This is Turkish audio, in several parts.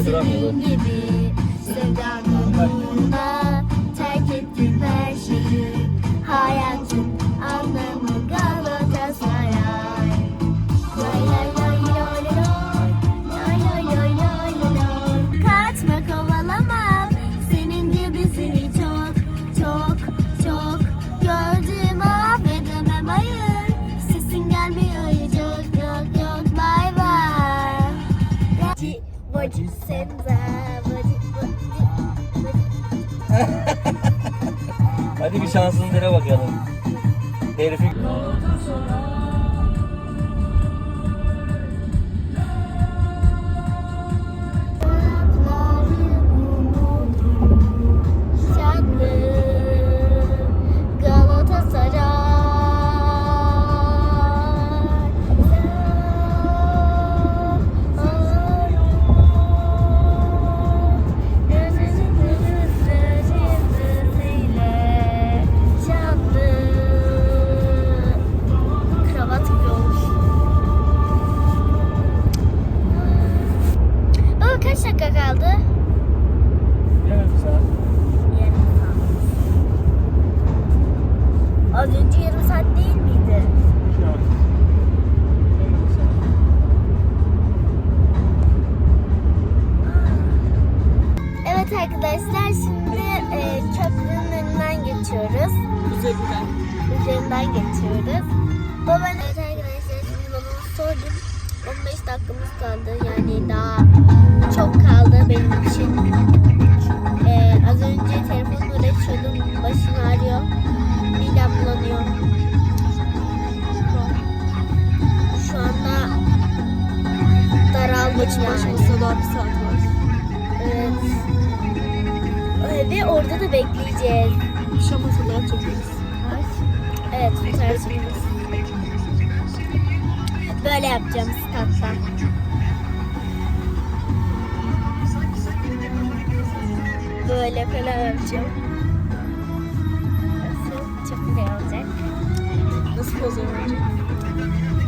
မြစ်ပြီးစံတာကိုမှ Vacip senza, vacip vacip. Hadi bir şansınızlara bakalım. Herifin... kaldı? Yarım saat. Yarım saat. Az önce yarım saat değil miydi? Evet arkadaşlar şimdi e, köprünün önünden geçiyoruz. Üzerinden. Üzerinden geçiyoruz. Baba evet arkadaşlar şimdi babama sordum. 15 dakikamız kaldı yani daha çok kaldı benim için. E, az önce telefonla uğraşıyordum. Başım ağrıyor. Midem bulanıyor. Şu anda daraldım Maçın yani. başlamasına daha bir saat var. Evet. Ee, Ve orada da bekleyeceğiz. Şam masaları çekiyoruz. Evet, fotoğrafımız. Böyle yapacağım statta. Böyle falan yapacağım. Nasıl? Çok güzel olacak. Nasıl poz verecek?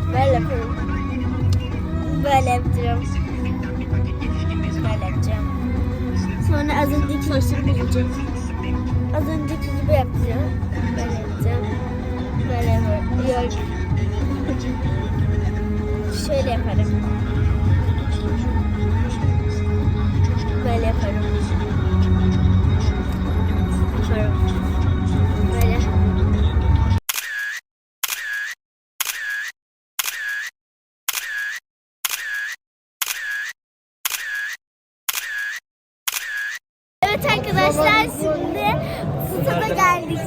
Böyle yapıyorum. Böyle yapacağım. Böyle yapacağım. Sonra az önceki Saçlarım bozulacak. Az önceki gibi yapacağım. Böyle yapacağım. Böyle yapıyorum. Şöyle yaparım. Böyle yaparım. Yaparım. Böyle. Evet arkadaşlar şimdi stada geldik.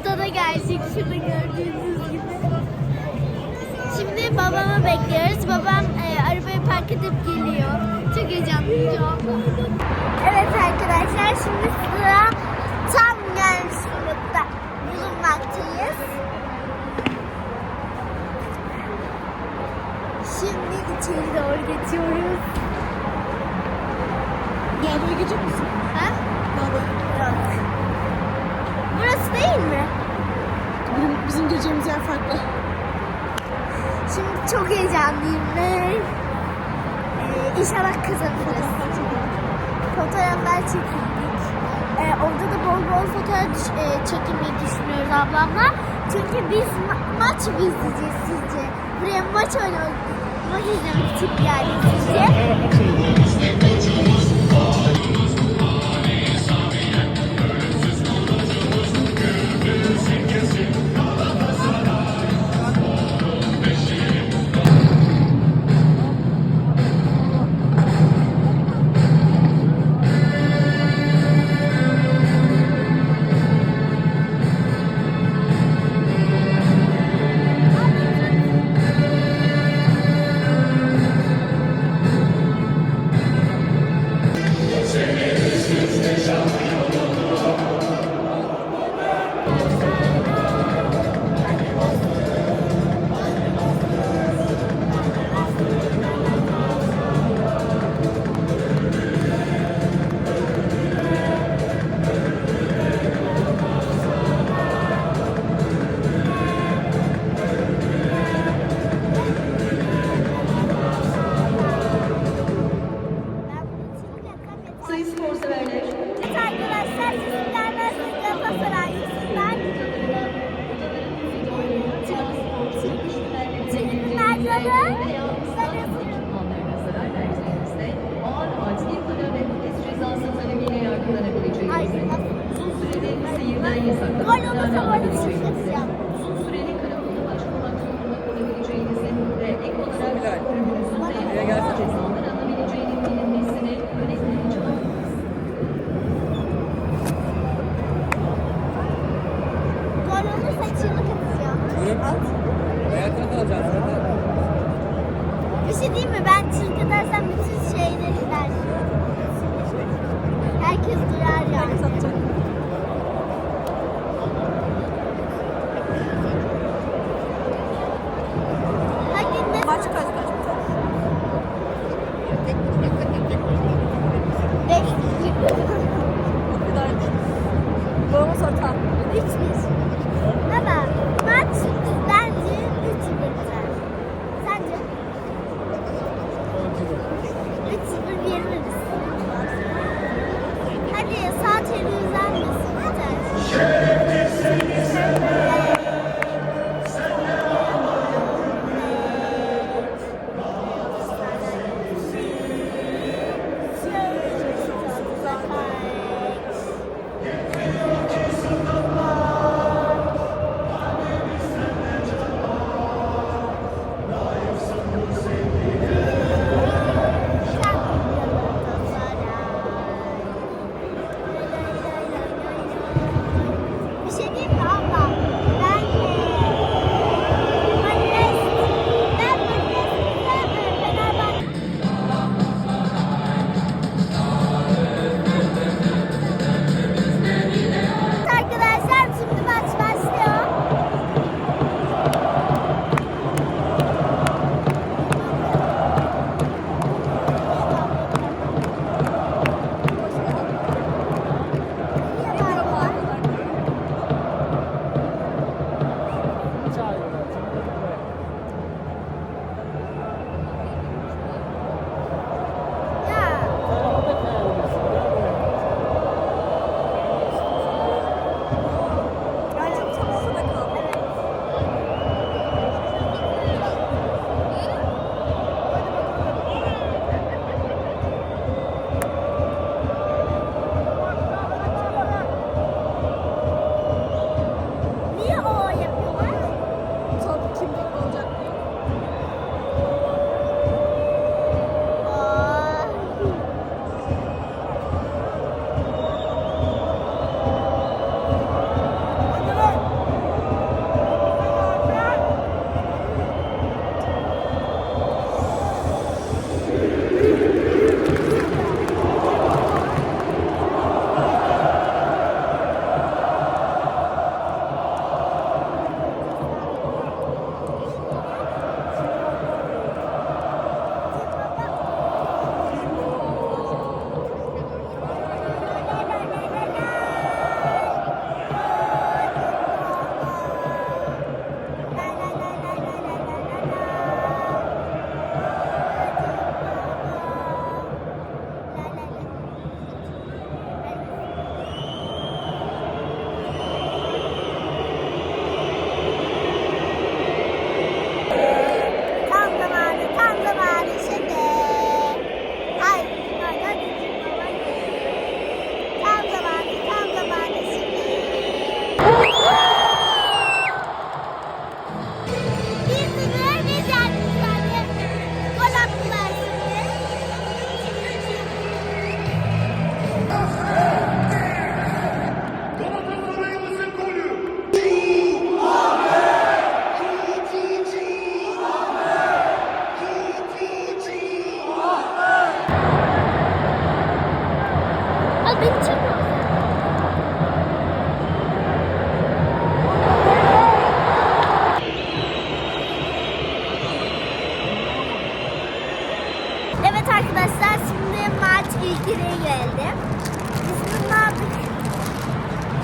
Stada geldik şurada gördüğünüz. Şimdi babamı bekliyoruz. Babam e, arabayı park edip geliyor. Çok heyecanlıyım şu anda. Evet arkadaşlar şimdi sıra tam gelmiş bulunmakta bulunmaktayız. Şimdi içeri doğru geçiyoruz. Lavaboya gidecek misin? Ha? Lavaboya. Yok. Burası değil mi? Bizim, bizim gireceğimiz yer farklı. Şimdi çok heyecanlıyım ve e, inşallah kazanırız. Fotoğraflar çekildik. E, orada da bol bol fotoğraf e, çekilmeyi düşünüyoruz ablamla. Çünkü biz ma- maç mı izleyeceğiz sizce? Buraya maç oynamak, maç izlemek için geldik sizce. Öyle olursa orada bir şey yapacağım. Uzun süreli karakolda başvurmak zorunda kalabileceğinizin ve ek olarak ürününüzün de sonradan alabileceğinin bilinmesini öğretmeye çalışıyoruz. Gol olursa mi? Ben çığlık bütün şeyleri. Herkes durar yani. Herkes atacak. Bitmiyor. Evet arkadaşlar şimdi maç ilkine geldi. Biz ne yaptık?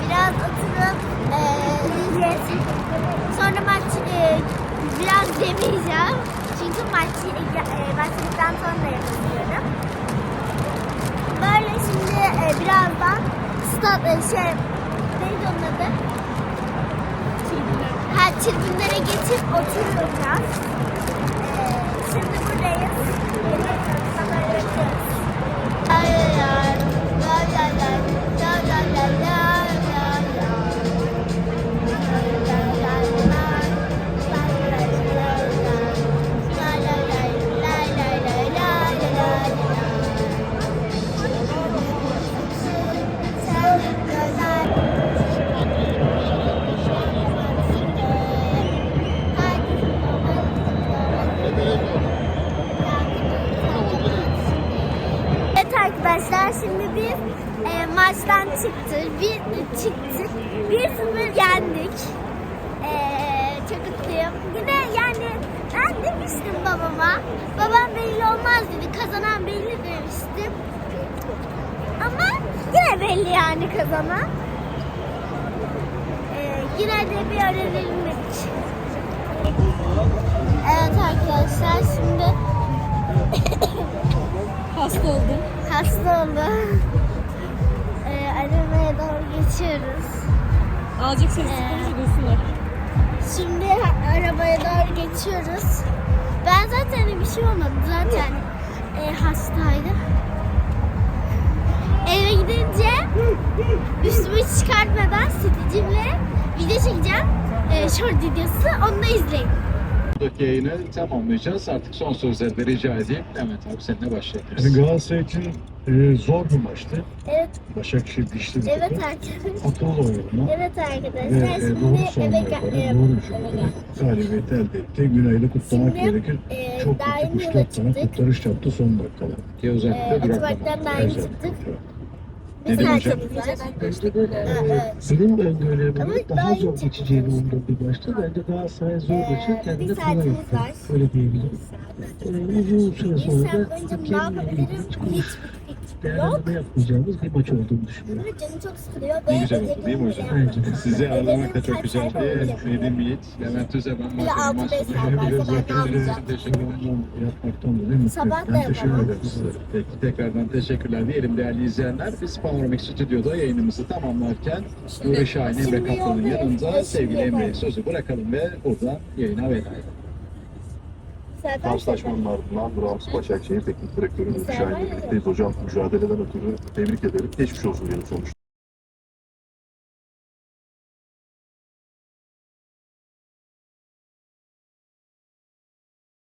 Biraz oturup eee yiyeceğiz. Sonra maç eee, biraz demeyeceğim. Çünkü maç eee, başladıktan sonra yapıyorum. Böyle şimdi e, birazdan stat e, şey neydi onun adı? Ha tribünlere geçip oturacağız. E, şimdi buradayız. Babam belli olmaz dedi. Kazanan belli demiştim. Ama yine belli yani kazanan. E, yine de bir öğrenelim dedik. Evet arkadaşlar şimdi Hasta oldum. hasta oldum. Ee, aramaya doğru geçiyoruz. Azıcık sessiz Ee. Şimdi arabaya doğru geçiyoruz. Ben zaten bir şey olmadı zaten e, hastaydım. Eve gidince üstümü çıkartmadan Stitch'imle video çekeceğim. E, short videosu onu da izleyin. Buradaki yayını tamamlayacağız. Artık son sözleri rica edeyim. Evet abi seninle başlayabiliriz. Yani Galatasaray için e, zor bir maçtı. Evet, Başakşehir dişli bir evet takım. arkadaşlar. Akıllı oynadı. Evet Ve arkadaşlar e, şimdi doğru eve sonuna kadar e, doğru bir şekilde galibiyeti elde etti. Günay'la kutlamak Şimdi, gerekir. e, Çok kötü yeni yola 3-4 tane çıktık. kurtarış yaptı son dakikada. Ki Ee, özellikle otoparktan daha yeni çıktık. Bir Dedim hocam. Benim öngörülerim Ama daha daha zor geçeceğini umduğum bir maçtı. Bence Galatasaray zor Ee, maçı kendine kolay var. Öyle diyebilirim. Ee, uzun süre Bir sonra da boyunca ne hakemle yapabilirim? ilgili hiç Değerlendirme yapmayacağımız bir maç olduğunu düşünüyorum. Ama canım çok sıkılıyor. Ne güzel oldu değil mi hocam? Bence de. Sizi ağırlamak da çok güzeldi. Nedim Yiğit, Levent Özemen Bir altı maç beş varsa ben ne yapacağım? Teşekkür ederim. Ondan yapmaktan dolayı mutluyum. Sabah da Ben teşekkür yapamam. ederim sizlere. Peki tekrardan teşekkürler diyelim değerli izleyenler. Biz Panoramik Stüdyo'da yayınımızı tamamlarken Nuri Şahin'in ve Şimdi Kaplan'ın yanında sevgili. Emre'ye sözü bırakalım ve buradan yayına veda edelim. Zaten Karşılaşmanın ardından Brahms Başakşehir Teknik Direktörü Nuri Güzel Şahin'le var ya. birlikteyiz. Hocam mücadeleden ötürü tebrik ederim. Geçmiş olsun diyelim sonuçta.